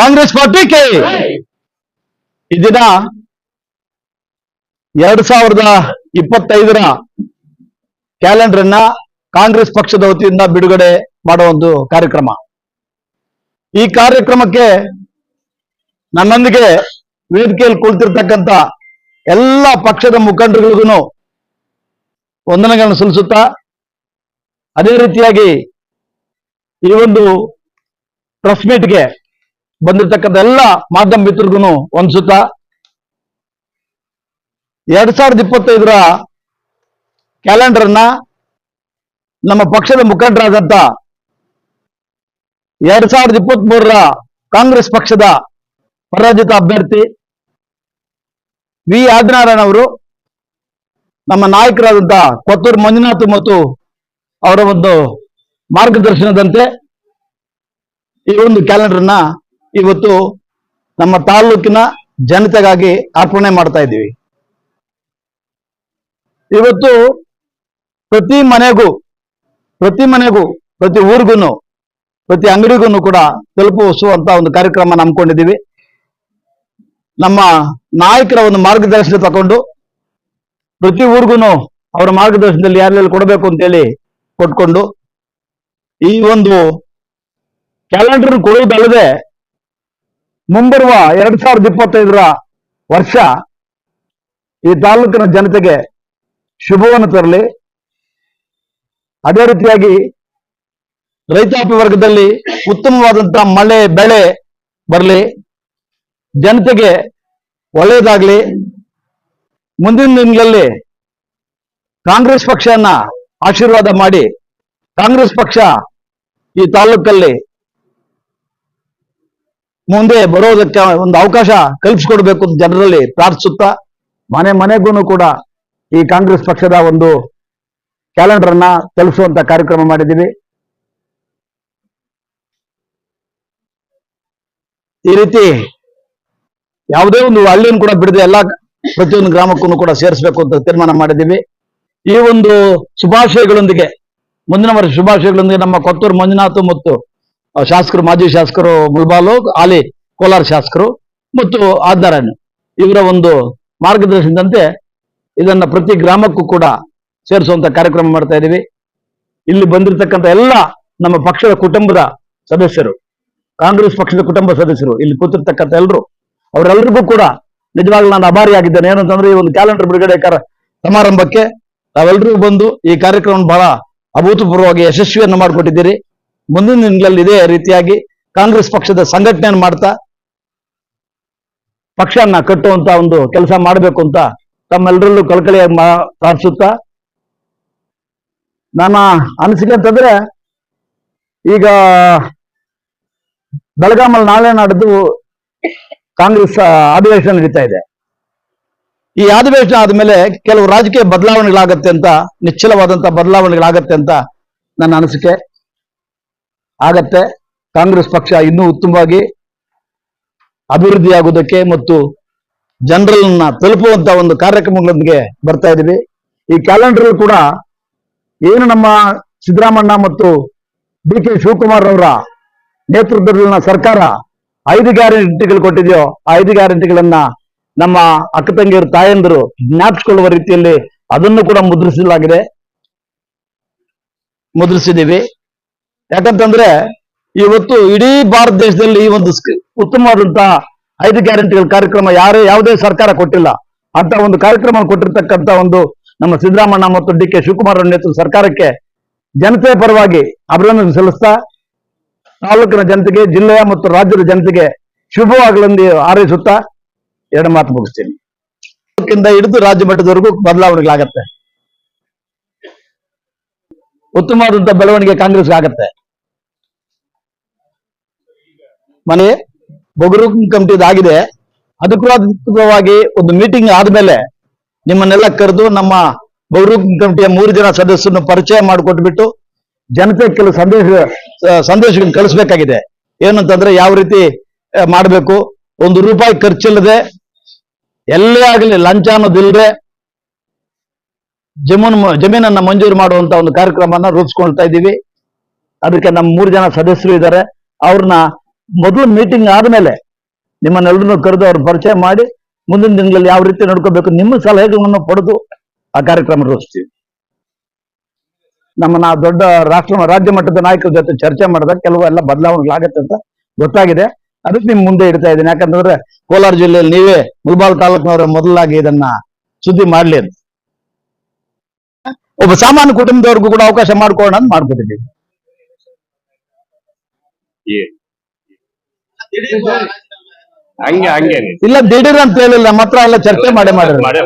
ಕಾಂಗ್ರೆಸ್ ಪಾರ್ಟಿಗೆ ಈ ದಿನ ಎರಡ್ ಸಾವಿರದ ಇಪ್ಪತ್ತೈದರ ಕ್ಯಾಲೆಂಡರ್ ಅನ್ನ ಕಾಂಗ್ರೆಸ್ ಪಕ್ಷದ ವತಿಯಿಂದ ಬಿಡುಗಡೆ ಮಾಡುವ ಒಂದು ಕಾರ್ಯಕ್ರಮ. ಈ ಕಾರ್ಯಕ್ರಮಕ್ಕೆ ನನ್ನೊಂದಿಗೆ ವೇದಿಕೆಯಲ್ಲಿ ಕುಳಿತಿರ್ತಕ್ಕಂಥ ಎಲ್ಲ ಪಕ್ಷದ ಮುಖಂಡರುಗಳಿಗೂ ವಂದನೆಗಳನ್ನು ಸಲ್ಲಿಸುತ್ತಾ, ಅದೇ ರೀತಿಯಾಗಿ ಈ ಒಂದು ಪ್ರೆಸ್ ಮೀಟ್ಗೆ ಬಂದಿರತಕ್ಕಂಥ ಎಲ್ಲ ಮಾಧ್ಯಮ ಮಿತ್ರರಿಗೂ ಒಂದ್ಸುತ್ತ. ಎರಡ್ ಸಾವಿರದ ಇಪ್ಪತ್ತೈದರ ಕ್ಯಾಲೆಂಡರ್ ಅನ್ನ ನಮ್ಮ ಪಕ್ಷದ ಮುಖಂಡರಾದಂತ ಎರಡ್ ಸಾವಿರದ ಇಪ್ಪತ್ತ್ ಮೂರರ ಕಾಂಗ್ರೆಸ್ ಪಕ್ಷದ ಪರಾಜಿತ ಅಭ್ಯರ್ಥಿ ವಿ. ಆದಿನಾರಾಯಣ ಅವರು, ನಮ್ಮ ನಾಯಕರಾದಂತ ಕೊತ್ತೂರು ಮಂಜುನಾಥ್ ಮತ್ತು ಅವರ ಒಂದು ಮಾರ್ಗದರ್ಶನದಂತೆ ಈ ಒಂದು ಕ್ಯಾಲೆಂಡರ್ನ ಇವತ್ತು ನಮ್ಮ ತಾಲೂಕಿನ ಜನತೆಗಾಗಿ ಅರ್ಪಣೆ ಮಾಡ್ತಾ ಇದ್ದೀವಿ. ಇವತ್ತು ಪ್ರತಿ ಮನೆಗೂ ಪ್ರತಿ ಮನೆಗೂ, ಪ್ರತಿ ಊರಿಗೂ, ಪ್ರತಿ ಅಂಗಡಿಗೂ ಕೂಡ ತಲುಪಿಸುವಂತ ಒಂದು ಕಾರ್ಯಕ್ರಮ ನಂಬ್ಕೊಂಡಿದ್ದೀವಿ ನಮ್ಮ ನಾಯಕರ ಒಂದು ಮಾರ್ಗದರ್ಶನ ತಗೊಂಡು ಪ್ರತಿ ಊರಿಗೂ ಅವರ ಮಾರ್ಗದರ್ಶನದಲ್ಲಿ ಯಾರ್ಯಾರು ಕೊಡಬೇಕು ಅಂತೇಳಿ ಕೊಟ್ಕೊಂಡು ಈ ಒಂದು ಕ್ಯಾಲೆಂಡರ್ ಕೊಡುವುದಲ್ಲದೆ ಮುಂಬರುವ ಎರಡ್ ಸಾವಿರದ ಇಪ್ಪತ್ತೈದರ ವರ್ಷ ಈ ತಾಲೂಕಿನ ಜನತೆಗೆ ಶುಭವನ್ನು ತರಲಿ. ಅದೇ ರೀತಿಯಾಗಿ ರೈತಾಪಿ ವರ್ಗದಲ್ಲಿ ಉತ್ತಮವಾದಂತಹ ಮಳೆ, ಬೆಳೆ ಬರಲಿ. ಜನತೆಗೆ ಒಳ್ಳೆಯದಾಗಲಿ. ಮುಂದಿನ ದಿನಗಳಲ್ಲಿ ಕಾಂಗ್ರೆಸ್ ಪಕ್ಷವನ್ನ ಆಶೀರ್ವಾದ ಮಾಡಿ ಕಾಂಗ್ರೆಸ್ ಪಕ್ಷ ಈ ತಾಲೂಕಲ್ಲಿ ಮುಂದೆ ಬರೋದಕ್ಕೆ ಒಂದು ಅವಕಾಶ ಕಲ್ಪಿಸಿಕೊಡ್ಬೇಕು ಅಂತ ಜನರಲ್ಲಿ ಪ್ರಾರ್ಥಿಸುತ್ತಾ, ಮನೆ ಮನೆಗೂ ಕೂಡ ಈ ಕಾಂಗ್ರೆಸ್ ಪಕ್ಷದ ಒಂದು ಕ್ಯಾಲೆಂಡರ್ ಅನ್ನ ತಲುಪಿಸುವಂತ ಕಾರ್ಯಕ್ರಮ ಮಾಡಿದ್ದೀವಿ. ಈ ರೀತಿ ಯಾವುದೇ ಒಂದು ಹಳ್ಳಿಯನ್ನು ಕೂಡ ಬಿಡದೆ ಎಲ್ಲ ಪ್ರತಿಯೊಂದು ಗ್ರಾಮಕ್ಕೂ ಕೂಡ ಸೇರಿಸಬೇಕು ಅಂತ ತೀರ್ಮಾನ ಮಾಡಿದ್ದೀವಿ. ಈ ಒಂದು ಶುಭಾಶಯಗಳೊಂದಿಗೆ, ಮುಂದಿನ ವರ್ಷ ಶುಭಾಶಯಗಳೊಂದಿಗೆ ನಮ್ಮ ಕೊತ್ತೂರು ಮಂಜುನಾಥ್ ಮತ್ತು ಶಾಸಕರು, ಮಾಜಿ ಶಾಸಕರು ಮುಲ್ಬಾಲು ಆಲಿ ಕೋಲಾರ ಶಾಸಕರು ಮತ್ತು ಆದ್ನಾರಾಯಣ ಇವರ ಒಂದು ಮಾರ್ಗದರ್ಶನದಂತೆ ಇದನ್ನ ಪ್ರತಿ ಗ್ರಾಮಕ್ಕೂ ಕೂಡ ಸೇರಿಸುವಂತ ಕಾರ್ಯಕ್ರಮ ಮಾಡ್ತಾ ಇದ್ದೀವಿ ಇಲ್ಲಿ ಬಂದಿರತಕ್ಕಂಥ ಎಲ್ಲ ನಮ್ಮ ಪಕ್ಷದ ಕುಟುಂಬದ ಸದಸ್ಯರು, ಕಾಂಗ್ರೆಸ್ ಪಕ್ಷದ ಕುಟುಂಬ ಸದಸ್ಯರು, ಇಲ್ಲಿ ಕೂತಿರ್ತಕ್ಕಂಥ ಎಲ್ಲರೂ ಅವರೆಲ್ಲರಿಗೂ ಕೂಡ ನಿಜವಾಗ್ಲೂ ನಾನು ಅಭಾರಿಯಾಗಿದ್ದೇನೆ. ಏನಂತಂದ್ರೆ ಈ ಒಂದು ಕ್ಯಾಲೆಂಡರ್ ಬಿಡುಗಡೆ ಸಮಾರಂಭಕ್ಕೆ ತಾವೆಲ್ಲರೂ ಬಂದು ಈ ಕಾರ್ಯಕ್ರಮ ಬಹಳ ಅಭೂತಪೂರ್ವವಾಗಿ ಯಶಸ್ವಿಯನ್ನು ಮಾಡಿಕೊಟ್ಟಿದ್ದೀರಿ. ಮುಂದಿನ ದಿನಗಳಲ್ಲಿ ಇದೇ ರೀತಿಯಾಗಿ ಕಾಂಗ್ರೆಸ್ ಪಕ್ಷದ ಸಂಘಟನೆಯನ್ನು ಮಾಡ್ತಾ ಪಕ್ಷವನ್ನ ಕಟ್ಟುವಂತ ಒಂದು ಕೆಲಸ ಮಾಡಬೇಕು ಅಂತ ತಮ್ಮೆಲ್ಲರಲ್ಲೂ ಕಳಕಳಿಯಾಗಿ ಮಾ ಪ್ರಾರ್ಥಿಸುತ್ತಾ ನನ್ನ ಅನಿಸಿಕೆ ಅಂತಂದ್ರೆ ಈಗ ಬೆಳಗಾಮಲ್ಲಿ ನಾಳೆ ನಾಡಿದ್ದು ಕಾಂಗ್ರೆಸ್ ಅಧಿವೇಶನ ನಡೀತಾ ಇದೆ. ಈ ಅಧಿವೇಶನ ಆದ್ಮೇಲೆ ಕೆಲವು ರಾಜಕೀಯ ಬದಲಾವಣೆಗಳಾಗತ್ತೆ ಅಂತ ನಿಚ್ಚಲವಾದಂತ ಬದಲಾವಣೆಗಳಾಗತ್ತೆ ಅಂತ ನನ್ನ ಅನಿಸಿಕೆ. ಆಗತ್ತೆ. ಕಾಂಗ್ರೆಸ್ ಪಕ್ಷ ಇನ್ನೂ ಉತ್ತಮವಾಗಿ ಅಭಿವೃದ್ಧಿಯಾಗುವುದಕ್ಕೆ ಮತ್ತು ಜನರನ್ನ ತಲುಪುವಂತ ಒಂದು ಕಾರ್ಯಕ್ರಮಗಳೊಂದಿಗೆ ಬರ್ತಾ ಇದೀವಿ. ಈ ಕ್ಯಾಲೆಂಡರ್ ಕೂಡ ಏನು ನಮ್ಮ ಸಿದ್ದರಾಮಣ್ಣ ಮತ್ತು ಡಿ ಕೆ ಶಿವಕುಮಾರ್ ಅವರ ನೇತೃತ್ವದಲ್ಲಿನ ಸರ್ಕಾರ ಐದು ಗ್ಯಾರಂಟಿಗಳು ಕೊಟ್ಟಿದೆಯೋ ಆ ಐದು ಗ್ಯಾರಂಟಿಗಳನ್ನ ನಮ್ಮ ಅಕ್ಕ ತಂಗಿಯರು, ತಾಯಂದಿರು ಜ್ಞಾಪಿಸಿಕೊಳ್ಳುವ ರೀತಿಯಲ್ಲಿ ಅದನ್ನು ಕೂಡ ಮುದ್ರಿಸಲಾಗಿದೆ. ಮುದ್ರಿಸಿದ್ದೀವಿ. ಯಾಕಂತಂದ್ರೆ ಇವತ್ತು ಇಡೀ ಭಾರತ ದೇಶದಲ್ಲಿ ಈ ಒಂದು ಉತ್ತಮವಾದಂತಹ ಐದು ಗ್ಯಾರಂಟಿಗಳ ಕಾರ್ಯಕ್ರಮ ಯಾರೇ ಯಾವುದೇ ಸರ್ಕಾರ ಕೊಟ್ಟಿಲ್ಲ, ಅಂತ ಒಂದು ಕಾರ್ಯಕ್ರಮ ಕೊಟ್ಟಿರ್ತಕ್ಕಂತ ಒಂದು ನಮ್ಮ ಸಿದ್ದರಾಮಣ್ಣ ಮತ್ತು ಡಿ ಕೆ ಶಿವಕುಮಾರ್ ಅವರ ನೇತೃತ್ವದ ಸರ್ಕಾರಕ್ಕೆ ಜನತೆ ಪರವಾಗಿ ಅಭಿನಂದನೆ ಸಲ್ಲಿಸ್ತಾ, ತಾಲೂಕಿನ ಜನತೆಗೆ, ಜಿಲ್ಲೆಯ ಮತ್ತು ರಾಜ್ಯದ ಜನತೆಗೆ ಶುಭವಾಗಲೆಂದು ಹಾರೈಸುತ್ತಾ ಎರಡು ಮಾತು ಮುಗಿಸ್ತೀನಿ. ತಾಲೂಕಿಂದ ಹಿಡಿದು ರಾಜ್ಯ ಮಟ್ಟದವರೆಗೂ ಬದಲಾವಣೆಗಳಾಗತ್ತೆ. ಉತ್ತಮವಾದಂತಹ ಬೆಳವಣಿಗೆ ಕಾಂಗ್ರೆಸ್ ಆಗತ್ತೆ. ಮನೆ ಬೊಗರು ಕಮಿಟಿ ಆಗಿದೆ. ಅಧಿಕೃತವಾಗಿ ಒಂದು ಮೀಟಿಂಗ್ ಆದ್ಮೇಲೆ ನಿಮ್ಮನ್ನೆಲ್ಲ ಕರೆದು ನಮ್ಮ ಬೊಗರು ಕಮಿಟಿಯ ಮೂರು ಜನ ಸದಸ್ಯರನ್ನು ಪರಿಚಯ ಮಾಡಿಕೊಟ್ಬಿಟ್ಟು ಜನತೆ ಕೆಲವು ಸಂದೇಶ ಸಂದೇಶ ಸಂದೇಶಗಳನ್ನು ಕಳಿಸ್ಬೇಕಾಗಿದೆ. ಏನಂತಂದ್ರೆ ಯಾವ ರೀತಿ ಮಾಡಬೇಕು ಮಾಡ್ಬೇಕು? ಒಂದು ರೂಪಾಯಿ ಖರ್ಚಿಲ್ಲದೆ, ಎಲ್ಲೇ ಆಗಲಿ ಲಂಚ ಅನ್ನೋದಿಲ್ಲದೆ ಜಮೀನು, ಜಮೀನನ್ನ ಮಂಜೂರು ಮಾಡುವಂತ ಒಂದು ಕಾರ್ಯಕ್ರಮನ ರೂಪಿಸ್ಕೊಳ್ತಾ ಇದ್ದೀವಿ. ಅದಕ್ಕೆ ನಮ್ಮ ಮೂರು ಜನ ಸದಸ್ಯರು ಇದ್ದಾರೆ. ಅವ್ರನ್ನ ಮೊದಲು ಮೀಟಿಂಗ್ ಆದಮೇಲೆ ನಿಮ್ಮನ್ನೆಲ್ಲರನ್ನು ಕರೆದು ಅವ್ರ ಪರಿಚಯ ಮಾಡಿ ಮುಂದಿನ ದಿನಗಳಲ್ಲಿ ಯಾವ ರೀತಿ ನೋಡ್ಕೋಬೇಕು ನಿಮ್ಮ ಸಲಹೆಗಳನ್ನು ಪಡೆದು ಆ ಕಾರ್ಯಕ್ರಮ ರೂಪಿಸ್ತೀವಿ ನಮ್ಮ ನಾ ದೊಡ್ಡ ರಾಷ್ಟ್ರ ರಾಜ್ಯ ಮಟ್ಟದ ನಾಯಕರ ಜೊತೆ ಚರ್ಚೆ ಮಾಡಿದಾಗ ಕೆಲವು ಎಲ್ಲ ಬದಲಾವಣೆಗಳಾಗತ್ತೆ ಅಂತ ಗೊತ್ತಾಗಿದೆ. ಅದಕ್ಕೆ ನಿಮ್ ಮುಂದೆ ಇಡ್ತಾ ಇದ್ದೀನಿ. ಯಾಕಂತಂದ್ರೆ ಕೋಲಾರ ಜಿಲ್ಲೆಯಲ್ಲಿ ನೀವೇ ಮುಲ್ಬಾಲ್ ತಾಲೂಕಿನವರ ಮೊದಲಾಗಿ ಇದನ್ನ ಸುದ್ದಿ ಮಾಡ್ಲಿ ಅಂತ. ಒಬ್ಬ ಸಾಮಾನ್ಯ ಕುಟುಂಬದವ್ರಿಗೂ ಕೂಡ ಅವಕಾಶ ಮಾಡ್ಕೊಳ್ಳೋಣ ಅಂತ ಮಾಡ್ಕೊಟ್ಟಿದ್ದೀವಿ ಹಂಗೆ ಹಂಗೆ. ಇಲ್ಲ ದಿಢೀರ್ ಅಂತ ಹೇಳಿಲ್ಲ ಮಾತ್ರ ಹತ್ರ ಎಲ್ಲ ಚರ್ಚೆ ಮಾಡಿ ಮಾಡಿ ಮಾಡೇ.